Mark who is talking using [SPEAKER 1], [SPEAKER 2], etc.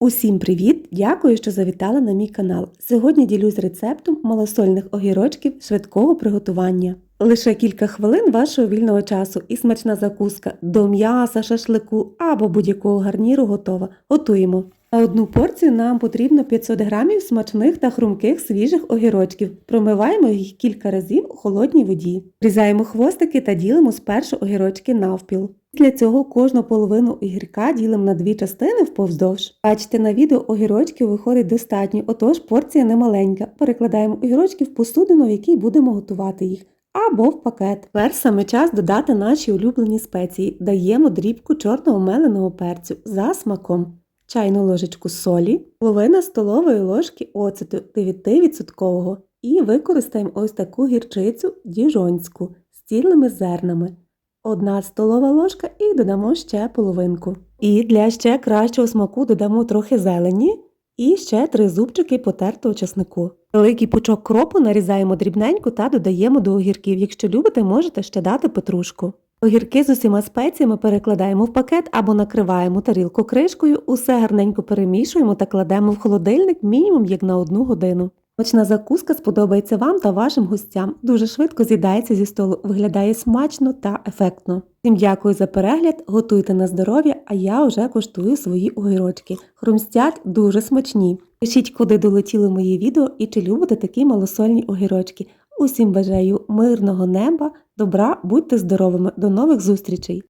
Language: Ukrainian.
[SPEAKER 1] Усім привіт! Дякую, що завітали на мій канал. Сьогодні ділюсь рецептом малосольних огірочків швидкого приготування. Лише кілька хвилин вашого вільного часу і смачна закуска до м'яса, шашлику або будь-якого гарніру готова. Готуємо. На одну порцію нам потрібно 500 грамів смачних та хрумких свіжих огірочків. Промиваємо їх кілька разів у холодній воді. Різаємо хвостики та ділимо спершу огірочки навпіл. Для цього кожну половину огірка ділимо на дві частини вповздовж. Бачите, на відео огірочків виходить достатньо, отож порція немаленька. Перекладаємо огірочки в посудину, в якій будемо готувати їх. Або в пакет. Тепер саме час додати наші улюблені спеції. Даємо дрібку чорного меленого перцю за смаком, чайну ложечку солі, половина столової ложки оцету 9% і використаємо ось таку гірчицю діжонську з цілими зернами. Одна столова ложка і додамо ще половинку. І для ще кращого смаку додамо трохи зелені і ще три зубчики потертого часнику. Великий пучок кропу нарізаємо дрібненько та додаємо до огірків. Якщо любите, можете ще дати петрушку. Огірки з усіма спеціями перекладаємо в пакет або накриваємо тарілку кришкою, усе гарненько перемішуємо та кладемо в холодильник мінімум як на одну годину. Смачна закуска сподобається вам та вашим гостям. Дуже швидко з'їдається зі столу, виглядає смачно та ефектно. Всім дякую за перегляд, готуйте на здоров'я, а я вже коштую свої огірочки. Хрумстять дуже смачні. Пишіть, куди долетіли мої відео і чи любите такі малосольні огірочки. Усім бажаю мирного неба, добра, будьте здоровими, до нових зустрічей!